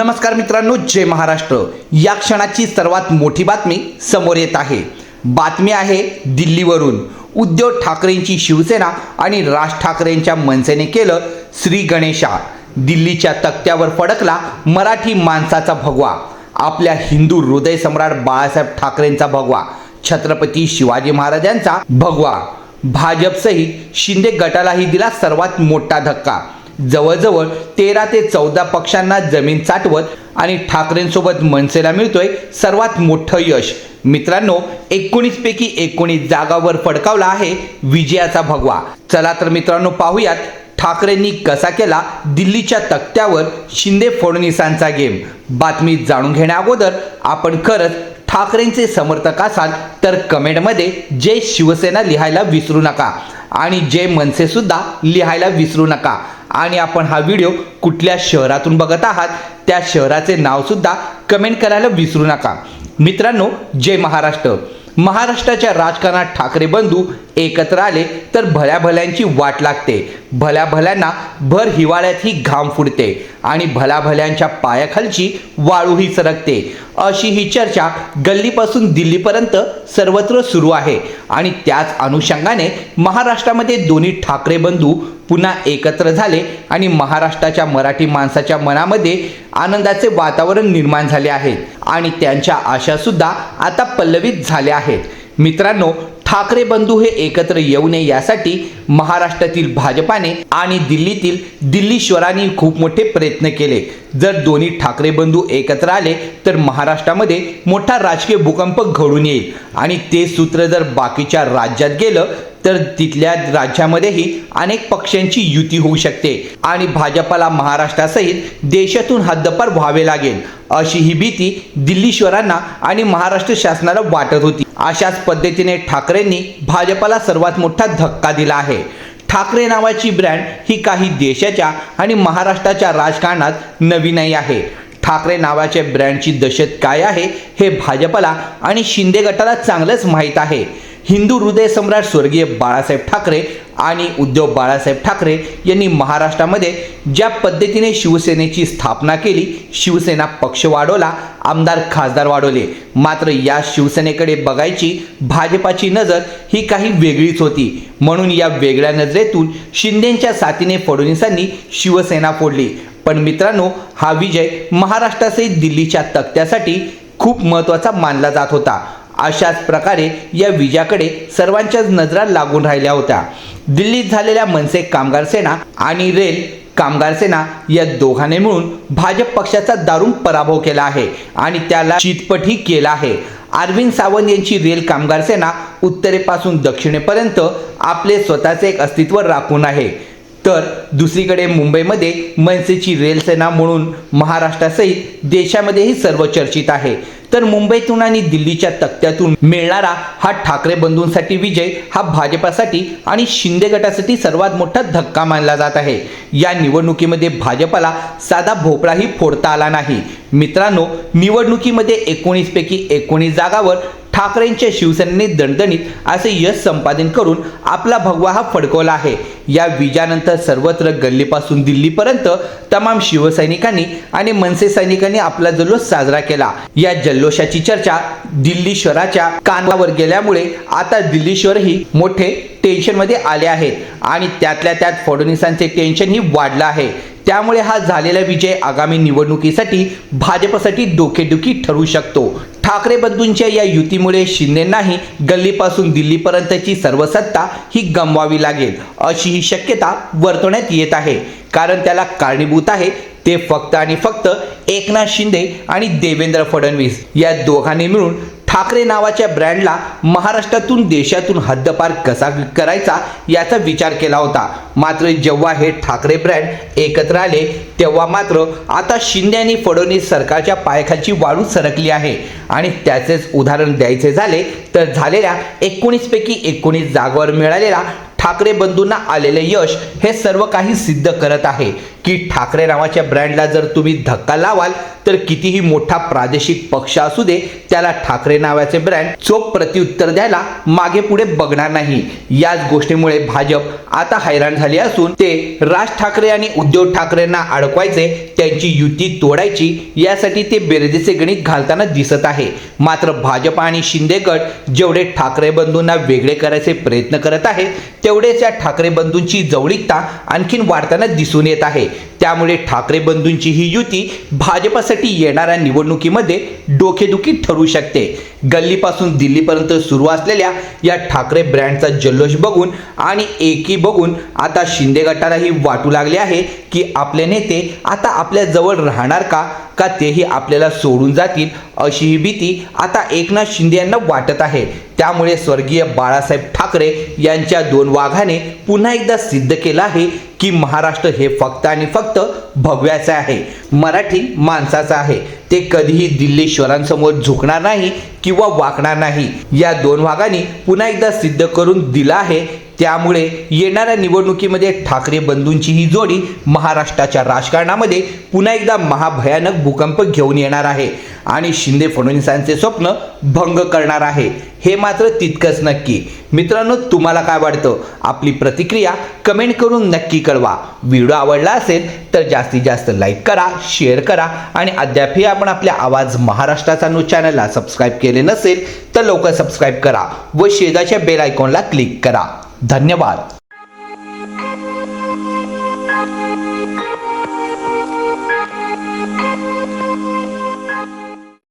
नमस्कार मित्रांनो जय महाराष्ट्र. या क्षणाची सर्वात मोठी बातमी समोर येत आहे. बातमी आहे दिल्लीवरून. उद्धव ठाकरेंची शिवसेना आणि राज ठाकरेंच्या मनसेने केलं श्री गणेशा. दिल्लीच्या तक्त्यावर फडकला मराठी माणसाचा भगवा. आपल्या हिंदू हृदय सम्राट बाळासाहेब ठाकरेंचा भगवा. छत्रपती शिवाजी महाराजांचा भगवा. भाजपसहित शिंदे गटालाही दिला सर्वात मोठा धक्का. जवळजवळ तेरा ते चौदा पक्षांना जमीन चाटवत आणि ठाकरेंसोबत मनसेला मिळतोय सर्वात मोठं यश. मित्रांनो एकोणीस पैकी एकोणीस जागावर फडकावला आहे विजयाचा भगवा. चला तर मित्रांनो पाहूयात ठाकरेंनी कसा केला दिल्लीच्या तक्त्यावर शिंदे फडणवीसांचा गेम. बातमी जाणून घेण्याअगोदर आपण खरंच ठाकरेंचे समर्थक असाल तर कमेंटमध्ये जय शिवसेना लिहायला विसरू नका. आणि जय मनसेसुद्धा लिहायला विसरू नका. आणि आपण हा व्हिडिओ कुठल्या शहरातून बघत आहात त्या शहराचे नावसुद्धा कमेंट करायला विसरू नका. मित्रांनो जय महाराष्ट्र. महाराष्ट्राच्या राजकारणात ठाकरे बंधू एकत्र आले तर भल्या भल्यांची वाट लागते. भल्या भल्यांना भर हिवाळ्यातही घाम फुटते आणि भल्या भल्यांच्या पायाखालची वाळूही सरकते. अशी ही चर्चा गल्लीपासून दिल्लीपर्यंत सर्वत्र सुरू आहे आणि त्याच अनुषंगाने महाराष्ट्रामध्ये दोन्ही ठाकरे बंधू पुन्हा एकत्र झाले आणि महाराष्ट्राच्या मराठी माणसाच्या मनामध्ये आनंदाचे वातावरण निर्माण झाले आहे आणि त्यांच्या आशासुद्धा आता पल्लवित झाल्या आहेत. मित्रांनो ठाकरे बंधू हे एकत्र येऊ नये यासाठी महाराष्ट्रातील भाजपाने आणि दिल्लीतील दिल्लीश्वरांनी खूप मोठे प्रयत्न केले. जर दोन्ही ठाकरे बंधू एकत्र आले तर महाराष्ट्रामध्ये मोठा राजकीय भूकंप घडून येईल. आणि ते सूत्र जर बाकीच्या राज्यात गेलं तर तिथल्या राज्यामध्येही अनेक पक्षांची युती होऊ शकते आणि भाजपाला महाराष्ट्रासहित देशातून हद्दपार व्हावे लागेल अशी ही भीती दिल्लीश्वरांना आणि महाराष्ट्र शासनाला वाटत होती. अशाच पद्धतीने ठाकरेंनी भाजपाला सर्वात मोठा धक्का दिला आहे. ठाकरे नावाची ब्रँड ही काही देशाच्या आणि महाराष्ट्राच्या राजकारणात नवीनही आहे. ठाकरे नावाच्या ब्रँडची दशत काय आहे हे भाजपाला आणि शिंदे गटाला चांगलंच माहीत आहे. हिंदू हृदय सम्राट स्वर्गीय बाळासाहेब ठाकरे आणि उद्धव बाळासाहेब ठाकरे यांनी महाराष्ट्रामध्ये ज्या पद्धतीने शिवसेनेची स्थापना केली शिवसेना पक्ष वाढवला आमदार खासदार वाढवले. मात्र या शिवसेनेकडे बघायची भाजपाची नजर ही काही वेगळीच होती. म्हणून या वेगळ्या नजरेतून शिंदेच्या साथीने फडणवीसांनी शिवसेना फोडली. पण मित्रांनो हा विजय महाराष्ट्रासहित दिल्लीच्या तक्त्यासाठी खूप महत्त्वाचा मानला जात होता. अशाच प्रकारे या विजयाकडे सर्वांच्याच नजरा लागून राहिल्या होत्या. दिल्लीत झालेल्या मनसे कामगार सेना आणि रेल कामगार सेना या दोघांनी मिळून भाजप पक्षाचा दारुण पराभव केला आहे आणि त्याला चितपटही केला आहे. अरविंद सावंत यांची रेल कामगार सेना उत्तरेपासून दक्षिणेपर्यंत आपले स्वतःचे एक अस्तित्व राखून आहे. तर दुसरीकडे मुंबईमध्ये मनसेची रेल सेना म्हणून महाराष्ट्रासहित देशामध्येही सर्व चर्चित आहे. तर मुंबईतून आणि दिल्लीच्या तक्त्यातून मिळणारा हा ठाकरे बंधूंसाठी विजय हा भाजपासाठी आणि शिंदे गटासाठी सर्वात मोठा धक्का मानला जात आहे. या निवडणुकीमध्ये भाजपाला साधा भोपळाही फोडता आला नाही. मित्रांनो निवडणुकीमध्ये एकोणीसपैकी एकोणीस जागावर ठाकरेंच्या शिवसेनेने दणदणीत असे यश संपादन करून आपला भगवा हा फडकवला आहे. या विजयानंतर सर्वत्र गल्लीपासून दिल्लीपर्यंत तमाम शिवसैनिकांनी आणि मनसे सैनिकांनी आपला जल्लोष साजरा केला. या जल्लोषाची चर्चा दिल्ली शहराच्या कानावर गेल्यामुळे आता दिल्ली शहरही मोठे टेन्शनमध्ये आले आहे आणि त्यातल्या त्यात फडणवीसांचे टेन्शनही वाढलं आहे. त्यामुळे हा झालेला विजय आगामी निवडणुकीसाठी भाजपसाठी डोकेदुखी ठरू शकतो. ठाकरे बंधूंच्या या युतीमुळे शिंदेंनाही गल्लीपासून दिल्लीपर्यंतची सर्व सत्ता ही गमवावी लागेल अशी ही शक्यता वर्तवण्यात येत आहे. कारण त्याला कारणीभूत आहे ते फक्त आणि फक्त एकनाथ शिंदे आणि देवेंद्र फडणवीस या दोघांनी मिळून ठाकरे नावाच्या ब्रँडला महाराष्ट्रातून देशातून हद्दपार कसा करायचा याचा विचार केला होता. मात्र जेव्हा हे ठाकरे ब्रँड एकत्र आले तेव्हा मात्र आता शिंदे आणि फडणवीस सरकारच्या पायाखालची वाळू सरकली आहे. आणि त्याचेच उदाहरण द्यायचे झाले तर झालेल्या एकोणीसपैकी एकोणीस जागावर मिळालेला ठाकरे बंधूंना आलेले यश हे सर्व काही सिद्ध करत आहे. की ठाकरे नावाच्या ब्रँडला जर तुम्ही धक्का लावाल तर कितीही मोठा प्रादेशिक पक्ष असू दे त्याला ठाकरे नावाचे ब्रँड चोख प्रत्युत्तर द्यायला मागे पुढे बघणार नाही. याच गोष्टीमुळे भाजप आता हैराण झाली असून ते राज ठाकरे आणि उद्धव ठाकरेंना अडकवायचे त्यांची युती तोडायची यासाठी ते बेरजेचे गणित घालताना दिसत आहे. मात्र भाजप आणि शिंदे गट जेवढे ठाकरे बंधूंना वेगळे करायचे प्रयत्न करत आहे तेवढेच या ठाकरे बंधूंची जवळीकता आणखीन वाढताना दिसून येत आहे. त्यामुळे ठाकरे बंधूंची ही युती भाजपासाठी येणाऱ्या निवडणुकीमध्ये डोकेदुखी ठरू शकते. गल्लीपासून दिल्लीपर्यंत सुरू असलेल्या या ठाकरे ब्रँडचा जल्लोष बघून आणि एकी बघून आता शिंदे गटालाही वाटू लागले आहे की आपले नेते आता आपल्या जवळ राहणार का? का तेही आपल्याला सोडून जातील? अशी ही भीती आता एकनाथ शिंदे यांना वाटत आहे. त्यामुळे स्वर्गीय बाळासाहेब ठाकरे यांच्या दोन वाघाने पुन्हा एकदा सिद्ध केलं आहे की महाराष्ट्र हे फक्त आणि फक्त भगव्याचं आहे. मराठी माणसाचं आहे. ते कधीही दिल्लीश्वरांसमोर झुकणार नाही किंवा वाकणार नाही. या दोन भागांनी पुन्हा एकदा सिद्ध करून दिलं आहे. त्यामुळे येणाऱ्या निवडणुकीमध्ये ठाकरे बंधूंची ही जोडी महाराष्ट्राच्या राजकारणामध्ये पुन्हा एकदा महाभयानक भूकंप घेऊन येणार आहे. आणि शिंदे फडणवीसांचे स्वप्न भंग करणार आहे. हे मात्र तितकंच नक्की. मित्रांनो तुम्हाला काय वाटतं? आपली प्रतिक्रिया कमेंट करून नक्की कळवा. व्हिडिओ आवडला असेल तर जास्तीत जास्त लाईक करा शेअर करा आणि अद्यापही आपण आपल्या आवाज महाराष्ट्राचा न्यूज चॅनलला सबस्क्राईब केले नसेल तर लवकर सबस्क्राईब करा व शेजाच्या बेल आयकॉनला क्लिक करा. धन्यवाद.